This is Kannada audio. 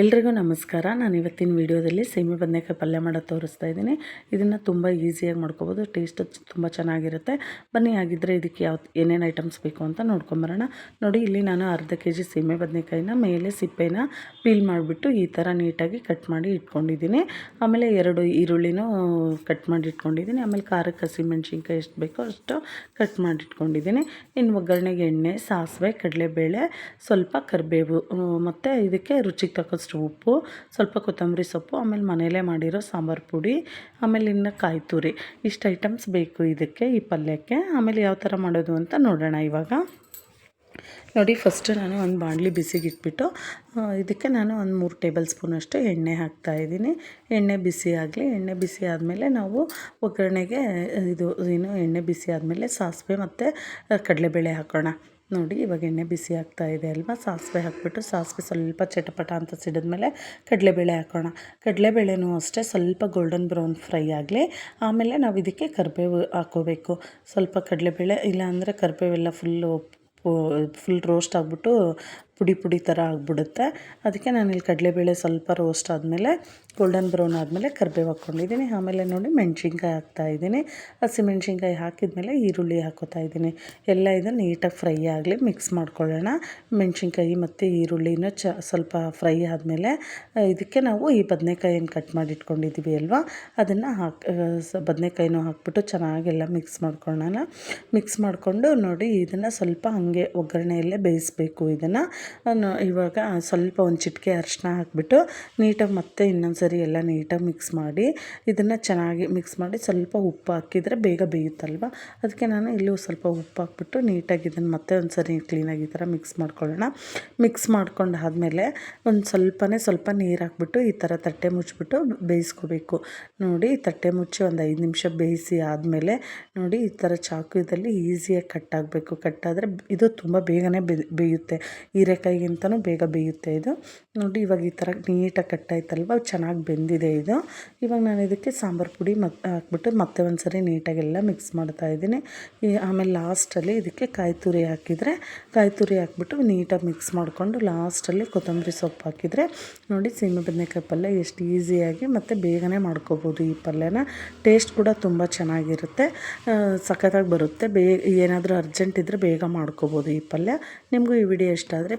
ಎಲ್ರಿಗೂ ನಮಸ್ಕಾರ. ನಾನು ಇವತ್ತಿನ ವಿಡಿಯೋದಲ್ಲಿ ಸೀಮೆ ಬದನೆಕಾಯಿ ಪಲ್ಯ ಮಾಡೋದು ತೋರಿಸ್ತಾ ಇದ್ದೀನಿ. ಇದನ್ನು ತುಂಬ ಈಸಿಯಾಗಿ ಮಾಡ್ಕೋಬೋದು. ಟೇಸ್ಟ್ ತುಂಬ ಚೆನ್ನಾಗಿರುತ್ತೆ. ಬನ್ನಿ ಆಗಿದ್ದರೆ ಇದಕ್ಕೆ ಯಾವ ಏನೇನು ಐಟಮ್ಸ್ ಬೇಕು ಅಂತ ನೋಡ್ಕೊಂಬರೋಣ. ನೋಡಿ, ಇಲ್ಲಿ ನಾನು ಅರ್ಧ ಕೆ ಜಿ ಸೀಮೆ ಬದನೆಕಾಯಿನ ಮೇಲೆ ಸಿಪ್ಪೆನ ಪೀಲ್ ಮಾಡಿಬಿಟ್ಟು ಈ ಥರ ನೀಟಾಗಿ ಕಟ್ ಮಾಡಿ ಇಟ್ಕೊಂಡಿದ್ದೀನಿ. ಆಮೇಲೆ ಎರಡು ಈರುಳ್ಳಿನೂ ಕಟ್ ಮಾಡಿ ಇಟ್ಕೊಂಡಿದ್ದೀನಿ. ಆಮೇಲೆ ಖಾರಕ್ಕೆ ಹಸಿಮೆಣ್ಸಿನ್ಕಾಯಿ ಎಷ್ಟು ಬೇಕೋ ಅಷ್ಟು ಕಟ್ ಮಾಡಿ ಇಟ್ಕೊಂಡಿದ್ದೀನಿ. ಇನ್ನು ಒಗ್ಗರಣೆಗೆ ಎಣ್ಣೆ, ಸಾಸಿವೆ, ಕಡಲೆಬೇಳೆ, ಸ್ವಲ್ಪ ಕರಿಬೇವು, ಮತ್ತು ಇದಕ್ಕೆ ರುಚಿಗೆ ತಕ್ಕಷ್ಟು ಉಪ್ಪು, ಸ್ವಲ್ಪ ಕೊತ್ತಂಬರಿ ಸೊಪ್ಪು, ಆಮೇಲೆ ಮನೆಯಲ್ಲೇ ಮಾಡಿರೋ ಸಾಂಬಾರು ಪುಡಿ, ಆಮೇಲೆ ಇನ್ನು ಕಾಯಿ ತುರಿ. ಇಷ್ಟು ಐಟಮ್ಸ್ ಬೇಕು ಇದಕ್ಕೆ, ಈ ಪಲ್ಯಕ್ಕೆ. ಆಮೇಲೆ ಯಾವ ಥರ ಮಾಡೋದು ಅಂತ ನೋಡೋಣ ಇವಾಗ. ನೋಡಿ ಫಸ್ಟು ನಾನು ಒಂದು ಬಾಣಲಿ ಬಿಸಿಗಿಟ್ಬಿಟ್ಟು ಇದಕ್ಕೆ ನಾನು ಒಂದು ಮೂರು ಟೇಬಲ್ ಸ್ಪೂನಷ್ಟು ಎಣ್ಣೆ ಹಾಕ್ತಾ ಇದ್ದೀನಿ. ಎಣ್ಣೆ ಬಿಸಿ ಆಗಲಿ, ಎಣ್ಣೆ ಬಿಸಿ ಆದಮೇಲೆ ನಾವು ಒಗ್ಗರಣೆಗೆ ಇದು, ಏನು, ಎಣ್ಣೆ ಬಿಸಿ ಆದಮೇಲೆ ಸಾಸಿವೆ ಮತ್ತು ಕಡಲೆಬೇಳೆ ಹಾಕೋಣ. ನೋಡಿ, ಇವಾಗ ಎಣ್ಣೆ ಬಿಸಿ ಆಗ್ತಾ ಇದೆ ಅಲ್ವಾ? ಸಾಸಿವೆ ಹಾಕ್ಬಿಟ್ಟು ಸಾಸಿವೆ ಸ್ವಲ್ಪ ಚಟಪಟ ಅಂತ ಸಿಡಿದ್ಮೇಲೆ ಕಡಲೆಬೇಳೆ ಹಾಕೋಣ. ಕಡಲೆಬೇಳೆನೂ ಅಷ್ಟೇ, ಸ್ವಲ್ಪ ಗೋಲ್ಡನ್ ಬ್ರೌನ್ ಫ್ರೈ ಆಗಲಿ. ಆಮೇಲೆ ನಾವು ಇದಕ್ಕೆ ಕರಿಬೇವು ಹಾಕೋಬೇಕು. ಸ್ವಲ್ಪ ಕಡಲೆಬೇಳೆ, ಇಲ್ಲಾಂದರೆ ಕರಿಬೇವೆಲ್ಲ ಫುಲ್ಲು ಫುಲ್ ರೋಸ್ಟ್ ಆಗಿಬಿಟ್ಟು ಪುಡಿ ಪುಡಿ ಥರ ಆಗಿಬಿಡುತ್ತೆ. ಅದಕ್ಕೆ ನಾನು ಇಲ್ಲಿ ಕಡಲೆಬೇಳೆ ಸ್ವಲ್ಪ ರೋಸ್ಟ್ ಆದಮೇಲೆ ಗೋಲ್ಡನ್ ಬ್ರೌನ್ ಆದಮೇಲೆ ಕರ್ಬೇವು ಹಾಕ್ಕೊಂಡಿದ್ದೀನಿ. ಆಮೇಲೆ ನೋಡಿ ಮೆಣಸಿನ್ಕಾಯಿ ಹಾಕ್ತಾ ಇದ್ದೀನಿ. ಹಸಿಮೆಣ್ಸಿನ್ಕಾಯಿ ಹಾಕಿದ್ಮೇಲೆ ಈರುಳ್ಳಿ ಹಾಕೋತಾ ಇದ್ದೀನಿ. ಎಲ್ಲ ಇದನ್ನು ನೀಟಾಗಿ ಫ್ರೈ ಆಗಲಿ ಮಿಕ್ಸ್ ಮಾಡ್ಕೊಳ್ಳೋಣ. ಮೆಣಸಿನ್ಕಾಯಿ ಮತ್ತು ಈರುಳ್ಳಿನ ಚ ಸ್ವಲ್ಪ ಫ್ರೈ ಆದಮೇಲೆ, ಇದಕ್ಕೆ ನಾವು ಈ ಬದನೆಕಾಯಿಯನ್ನು ಕಟ್ ಮಾಡಿಟ್ಕೊಂಡಿದ್ದೀವಿ ಅಲ್ವಾ? ಅದನ್ನು ಹಾಕಿ ಬದನೆಕಾಯಿನೂ ಹಾಕ್ಬಿಟ್ಟು ಚೆನ್ನಾಗೆಲ್ಲ ಮಿಕ್ಸ್ ಮಾಡ್ಕೊಳ್ಳೋಣ. ಮಿಕ್ಸ್ ಮಾಡಿಕೊಂಡು ನೋಡಿ ಇದನ್ನು ಸ್ವಲ್ಪ ಹಾಗೆ ಒಗ್ಗರಣೆಯಲ್ಲೇ ಬೇಯಿಸಬೇಕು ಇದನ್ನು. ಇವಾಗ ಸ್ವಲ್ಪ ಒಂದು ಚಿಟಿಕೆ ಅರಿಶಿನ ಹಾಕ್ಬಿಟ್ಟು ನೀಟಾಗಿ ಮತ್ತೆ ಇನ್ನೊಂದು ಸರಿ ಎಲ್ಲ ನೀಟಾಗಿ ಮಿಕ್ಸ್ ಮಾಡಿ, ಇದನ್ನು ಚೆನ್ನಾಗಿ ಮಿಕ್ಸ್ ಮಾಡಿ ಸ್ವಲ್ಪ ಉಪ್ಪು ಹಾಕಿದರೆ ಬೇಗ ಬೇಯುತ್ತಲ್ವ? ಅದಕ್ಕೆ ನಾನು ಇಲ್ಲೂ ಸ್ವಲ್ಪ ಉಪ್ಪು ಹಾಕ್ಬಿಟ್ಟು ನೀಟಾಗಿ ಇದನ್ನು ಮತ್ತೆ ಒಂದು ಸರಿ ಕ್ಲೀನಾಗಿ ಈ ಥರ ಮಿಕ್ಸ್ ಮಾಡ್ಕೊಳ್ಳೋಣ. ಮಿಕ್ಸ್ ಮಾಡ್ಕೊಂಡು ಆದಮೇಲೆ ಒಂದು ಸ್ವಲ್ಪನೇ ಸ್ವಲ್ಪ ನೀರು ಹಾಕ್ಬಿಟ್ಟು ಈ ಥರ ತಟ್ಟೆ ಮುಚ್ಚಿಬಿಟ್ಟು ಬೇಯಿಸ್ಕೋಬೇಕು. ನೋಡಿ, ತಟ್ಟೆ ಮುಚ್ಚಿ ಒಂದು ಐದು ನಿಮಿಷ ಬೇಯಿಸಿ ಆದಮೇಲೆ ನೋಡಿ, ಈ ಥರ ಚಾಕು ಇದರಲ್ಲಿ ಈಸಿಯಾಗಿ ಕಟ್ ಆಗಬೇಕು. ಕಟ್ಟಾದರೆ ಇದು ತುಂಬ ಬೇಗನೆ ಬೇಯುತ್ತೆ. ಬೇಯುತ್ತೆ ಹೀರೆಕಾಯಿಗಿಂತನೂ ಬೇಗ ಬೇಯುತ್ತೆ ಇದು. ನೋಡಿ ಇವಾಗ ಈ ಥರ ನೀಟಾಗಿ ಕಟ್ಟಾಯ್ತಲ್ವ? ಚೆನ್ನಾಗಿ ಬೆಂದಿದೆ ಇದು. ಇವಾಗ ನಾನು ಇದಕ್ಕೆ ಸಾಂಬಾರು ಪುಡಿ ಮತ್ತು ಹಾಕ್ಬಿಟ್ಟು ಮತ್ತೆ ಒಂದು ಸರಿ ನೀಟಾಗೆಲ್ಲ ಮಿಕ್ಸ್ ಮಾಡ್ತಾ ಇದ್ದೀನಿ. ಈ ಆಮೇಲೆ ಲಾಸ್ಟಲ್ಲಿ ಇದಕ್ಕೆ ಕಾಯಿ ತುರಿ ಹಾಕಿದರೆ, ಕಾಯಿ ತುರಿ ಹಾಕ್ಬಿಟ್ಟು ನೀಟಾಗಿ ಮಿಕ್ಸ್ ಮಾಡಿಕೊಂಡು ಲಾಸ್ಟಲ್ಲಿ ಕೊತ್ತಂಬರಿ ಸೊಪ್ಪು ಹಾಕಿದರೆ, ನೋಡಿ ಸೀಮೆ ಬದನೆಕಾಯಿ ಪಲ್ಯ ಎಷ್ಟು ಈಸಿಯಾಗಿ ಮತ್ತು ಬೇಗನೆ ಮಾಡ್ಕೋಬೋದು ಈ ಪಲ್ಯನ. ಟೇಸ್ಟ್ ಕೂಡ ತುಂಬ ಚೆನ್ನಾಗಿರುತ್ತೆ. ಸಖತ್ತಾಗಿ ಬರುತ್ತೆ. ಬೇ, ಏನಾದರೂ ಅರ್ಜೆಂಟ್ ಇದ್ದರೆ ಬೇಗ ಮಾಡ್ಕೋಬೋದು ಈ ಪಲ್ಯ. ನಿಮಗೂ ಈ ವಿಡಿಯೋ ಇಷ್ಟ ಆದರೆ